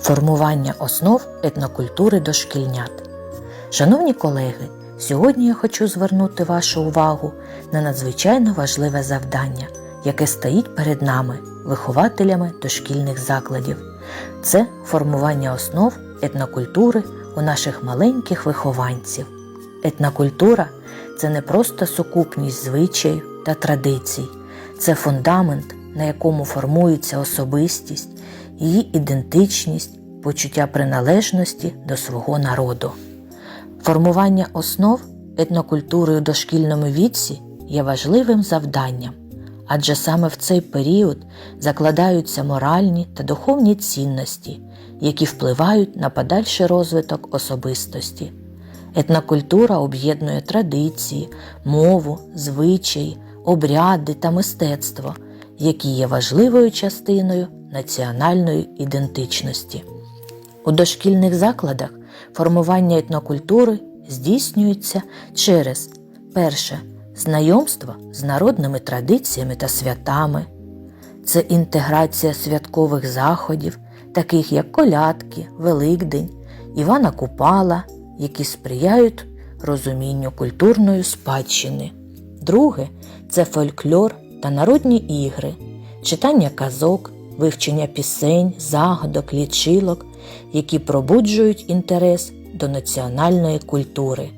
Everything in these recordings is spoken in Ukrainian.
Формування основ етнокультури дошкільнят. Шановні колеги, сьогодні я хочу звернути вашу увагу на надзвичайно важливе завдання, яке стоїть перед нами, вихователями дошкільних закладів. Це формування основ етнокультури у наших маленьких вихованців. Етнокультура це не просто сукупність звичаїв та традицій, це фундамент, на якому формується особистість, її ідентичність, почуття приналежності до свого народу. Формування основ етнокультури у дошкільному віці є важливим завданням, адже саме в цей період закладаються моральні та духовні цінності, які впливають на подальший розвиток особистості. Етнокультура об'єднує традиції, мову, звичаї, обряди та мистецтво, які є важливою частиною національної ідентичності. У дошкільних закладах формування етнокультури здійснюється через перше знайомство з народними традиціями та святами, це інтеграція святкових заходів, таких як колядки, Великдень, Івана Купала, які сприяють розумінню культурної спадщини. Друге це фольклор та народні ігри, читання казок, вивчення пісень, загадок, лічилок, які пробуджують інтерес до національної культури.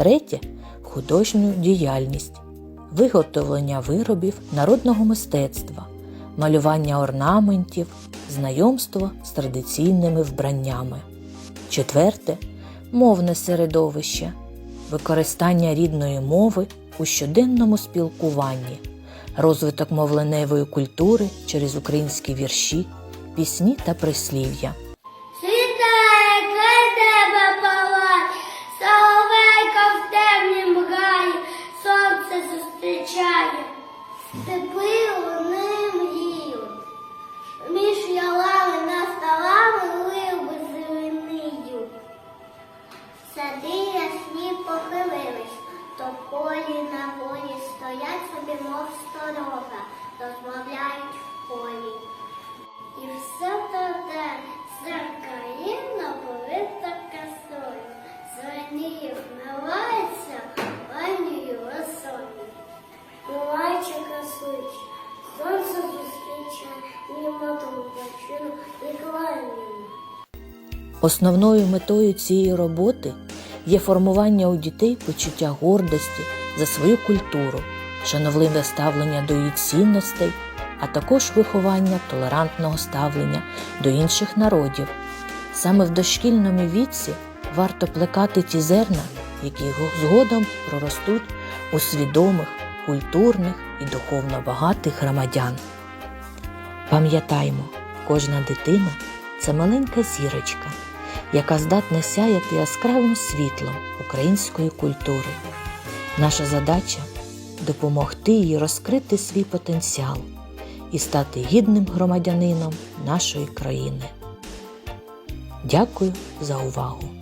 Третє художню діяльність, виготовлення виробів народного мистецтва, малювання орнаментів, знайомство з традиційними вбраннями. Четверте мовне середовище, використання рідної мови у щоденному спілкуванні, розвиток мовленевої культури через українські вірші, пісні та прислів'я. Зустрічає, степи вони мріють, між ялами на столами либи зеленію. Сади ясні похилились, то полі на полі стоять собі, мов Основною метою цієї роботи є формування у дітей почуття гордості за свою культуру, шановливе ставлення до її цінностей, а також виховання толерантного ставлення до інших народів. Саме в дошкільному віці варто плекати ті зерна, які згодом проростуть у свідомих, культурних і духовно багатих громадян. Пам'ятаймо, кожна дитина це маленька зірочка, яка здатна сяяти яскравим світлом української культури. Наша задача допомогти їй розкрити свій потенціал і стати гідним громадянином нашої країни. Дякую за увагу!